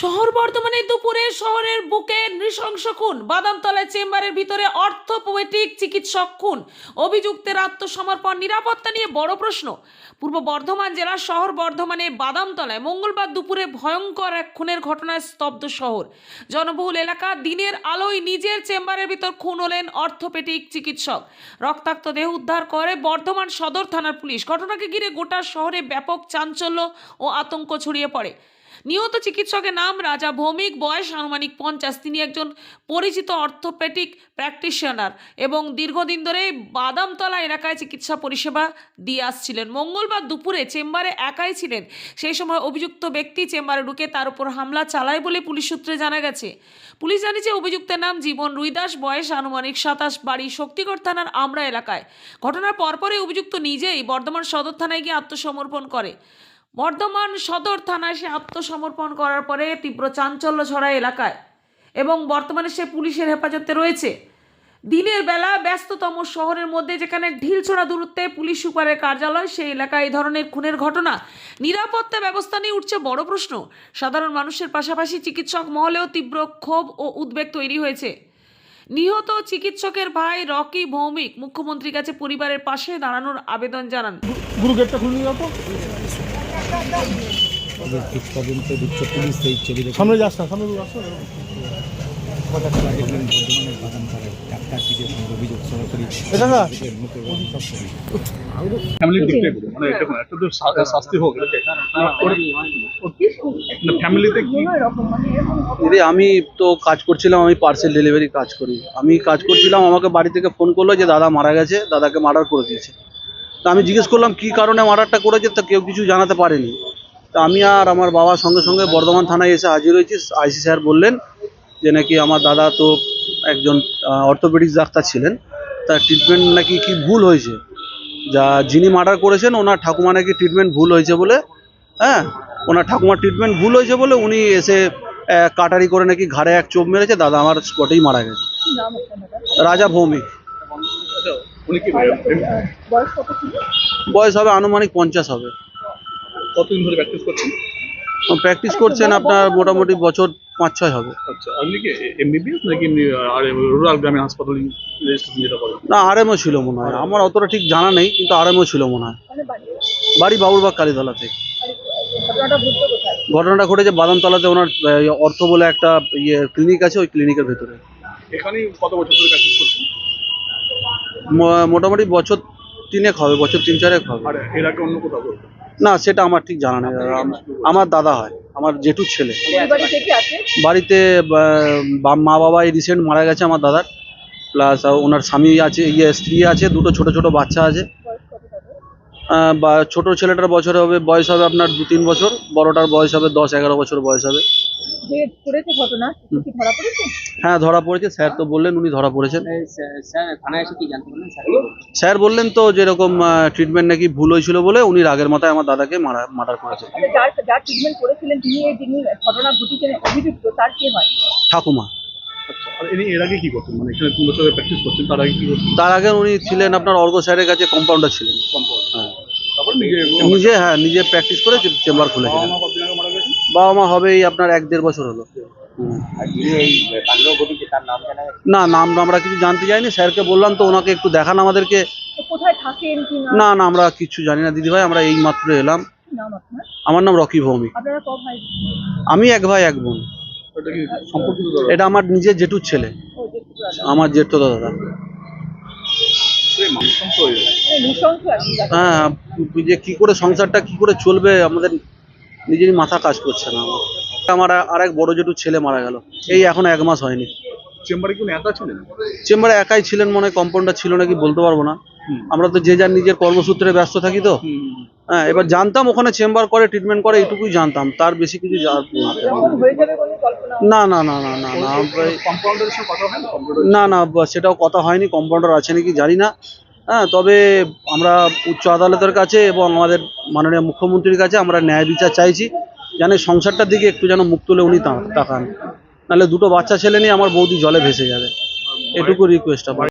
শহর বর্ধমানে দুপুরে শহরের বুকে নৃশংস খুন। বাদামতলায় চেম্বারের ভিতরে অর্থোপেটিক চিকিৎসক খুন। অভিযুক্তের আত্মসমর্পণ, নিরাপত্তা নিয়ে বড় প্রশ্ন। পূর্ব বর্ধমান জেলার শহর বর্ধমানে বাদামতলায় মঙ্গলবার দুপুরে ভয়ঙ্কর এক খুনের ঘটনায় স্তব্ধ শহর। জনবহুল এলাকা দিনের আলোয় নিজের চেম্বারের ভিতর খুন হলেন অর্থোপেটিক চিকিৎসক। রক্তাক্ত দেহ উদ্ধার করে বর্ধমান সদর থানার পুলিশ। ঘটনাকে ঘিরে গোটা শহরে ব্যাপক চাঞ্চল্য ও আতঙ্ক ছড়িয়ে পড়ে। নিহত চিকিৎসকের নাম রাজা ভৌমিক, বয়স আনুমানিক পঞ্চাশ। তিনি একজন পরিচিত অর্থোপেটিক প্র্যাকটিশনার এবং দীর্ঘদিন ধরে বাদামতলা এলাকায় চিকিৎসা পরিষেবা দিয়ে আসছিলেন। মঙ্গলবার দুপুরে চেম্বারে একাই ছিলেন। সেই সময় অভিযুক্ত ব্যক্তি চেম্বারে ঢুকে তার উপর হামলা চালায় বলে পুলিশ সূত্রে জানা গেছে। পুলিশ জানিয়েছে, অভিযুক্তের নাম জীবন রুইদাস, বয়স আনুমানিক সাতাশ, বাড়ি শক্তিগড় থানার আমরা এলাকায়। ঘটনার পরপরই অভিযুক্ত নিজেই বর্ধমান সদর থানায় গিয়ে আত্মসমর্পণ করে। বর্ধমান সদর থানায় সে আত্মসমর্পণ করার পরে তীব্র চাঞ্চল্য ছড়ায় এলাকায় এবং বর্তমানে সে পুলিশের হেফাজতে রয়েছে। দিনের বেলা ব্যস্ততম শহরের মধ্যে যেখানে ঢিলছোড়া দূরত্বে পুলিশ সুপারের কার্যালয়, সেই এলাকায় এই ধরনের খুনের ঘটনা। নিরাপত্তা ব্যবস্থা নিয়ে উঠছে বড় প্রশ্ন। সাধারণ মানুষের পাশাপাশি চিকিৎসক মহলেও তীব্র ক্ষোভ ও উদ্বেগ তৈরি হয়েছে। নিহত চিকিৎসকের ভাই রকি ভৌমিক মুখ্যমন্ত্রীর কাছে পরিবারের পাশে দাঁড়ানোর আবেদন জানান। গুরু গেটটা খুলে ঠিক ঢুকছে পুলিশ এই ছবি সামনে যাস না সামনে যাস মানে দিদি আমি তো কাজ করছিলাম আমি পার্সেল ডেলিভারি কাজ করি। আমি কাজ করছিলাম আমাকে বাড়ি থেকে ফোন করল যে দাদা মারা গেছে দাদাকে মার্ডার করে দিয়েছে। তা আমি জিজ্ঞেস করলাম, কী কারণে মার্ডারটা করেছে? তা কেউ কিছু জানাতে পারেনি। তা আমি আর আমার বাবা সঙ্গে সঙ্গে বর্ধমান থানায় এসে হাজির হয়েছি। আইসি স্যার বললেন যে নাকি আমার দাদা তো একজন অর্থোপেডিক্স ডাক্তার ছিলেন। তার ট্রিটমেন্ট নাকি কি ভুল হয়েছে? যা যিনি মার্ডার করেছেন, ওনার ঠাকুমা নাকি ট্রিটমেন্ট ভুল হয়েছে বলে হ্যাঁ? ওনার ঠাকুমার ট্রিটমেন্ট ভুল হয়েছে বলে উনি এসে কাটারি করে নাকি ঘাড়ে এক চোপ মেরেছে, দাদা আমার স্পটেই মারা গেছে। রাজা ভৌমিক। উনি কি বয়স হবে আনুমানিক পঞ্চাশ হবে। কতদিন ধরে প্র্যাকটিস করছেন? প্র্যাকটিস করছেন আপনার মোটামুটি বছর পাঁচ ছয় হবে। আচ্ছা আপনি কি এমবিবিএস নাকি আর রুরাল গ্রামীণ হাসপাতালে রেজিস্ট্রেশন যেটা করেন? না আরএমও ছিল মনে হয়। আমার অতটা ঠিক জানা নেই কিন্তু আরএমও ছিল মনে হয়। বাড়ি বাবুরবাগ কালীতলাতে ঘটনাটা ঘটেছে বাদামতলাতে ওনার অর্থ বলে একটা ইয়ে ক্লিনিক আছে ওই ক্লিনিকের ভেতরে। এখানেই কত বছর ধরে প্র্যাকটিস করছেন? মোটামুটি বছর তিনেক হবে বছর তিন চারেক হবে। আর এর আগে অন্য কোথাও করতেন না সেটা আমার ঠিক জানা নেই। আম- আমার দাদা হয় আমার জেঠু ছেলে। বাড়িতে বা- বা- মা বাবা এই রিসেন্ট মারা গেছে আমার দাদার। প্লাস ওনার স্বামী আছে ইয়ে স্ত্রী আছে দুটো ছোট ছোট বাচ্চা আছে। বা ছোট ছেলেটার বছর হবে বয়স হবে আপনার দু তিন বছর বড়টার বয়স হবে দশ এগারো বছর বয়স হবে। হ্যাঁ ধরা পড়েছে স্যার তো বললেন উনি ধরা পড়েছেন। স্যার থানায় কি জানতে স্যার? স্যার বললেন তো যেরকম ট্রিটমেন্ট নাকি ভুল হয়েছিল বলে উনি রাগের মাথায় আমার দাদাকে মারা মার্ডার করেছে। মানে যার যার ট্রিটমেন্ট করেছিলেন তিনি এই যিনি ঘটনা ঘটিয়েছেন অভিযুক্ত তার কি হয়? ঠাকুমা। আচ্ছা আর ইনি এর আগে কি করতেন? মানে এখানে তিন বছর প্র্যাকটিস করছেন তার আগে কি করতেন? তার আগে উনি ছিলেন আপনার অর্ঘ স্যারের কাছে কম্পাউন্ডার ছিলেন। হ্যাঁ। তারপর নিজে নিজে হ্যাঁ নিজে প্র্যাকটিস করে চেম্বার খুলেছিলেন বাবা মা হবে এই আপনার এক দেড় বছর হলো। না নাম আমরা কিছু জানতে চাইনি। স্যারকে বললাম তো ওনাকে একটু দেখান আমাদেরকে। কোথায় থাকেন না? না না আমরা কিছু জানি না দিদিভাই আমরা এই মাত্র এলাম। কি নাম আপনার? আমার নাম রকি ভৌমিক। আমি এক ভাই এক বোন। এটা আমার নিজের জেঠুর ছেলে। আমার জেঠু দাদা। হয়ে মানে। হ্যাঁ যে কি করে সংসারটা কি করে চলবে আমাদের নিজেরই মাথা কাজ করছে না। আমার আমার আর এক বড় জেঠুর ছেলে মারা গেল। এই এখন এক মাস হয়নি। চেম্বারে কি একা ছিলেন? চেম্বারে একাই ছিলেন মনে হয় কম্পাউন্ডার ছিল নাকি বলতে পারব না। আমরা তো যে যার নিজের কর্মসূত্রে ব্যস্ত থাকি তো। হ্যাঁ এবার জানতাম ওখানে চেম্বার করে ট্রিটমেন্ট করে এইটুকুই জানতাম। তার বেশি কিছু না না না না না না না না সেটাও কথা হয়নি কম্পাউন্ডার আছে নাকি জানি না। হ্যাঁ তবে আমরা উচ্চ আদালতের কাছে এবং আমাদের মাননীয় মুখ্যমন্ত্রীর কাছে আমরা ন্যায় বিচার চাইছি যেন সংসারটার দিকে একটু যেন মুখ তুলে উনি তাকান। নাহলে দুটো বাচ্চা ছেলে নিয়ে আমার বৌদি জলে ভেসে যাবে। এটুকু রিকোয়েস্ট আমার।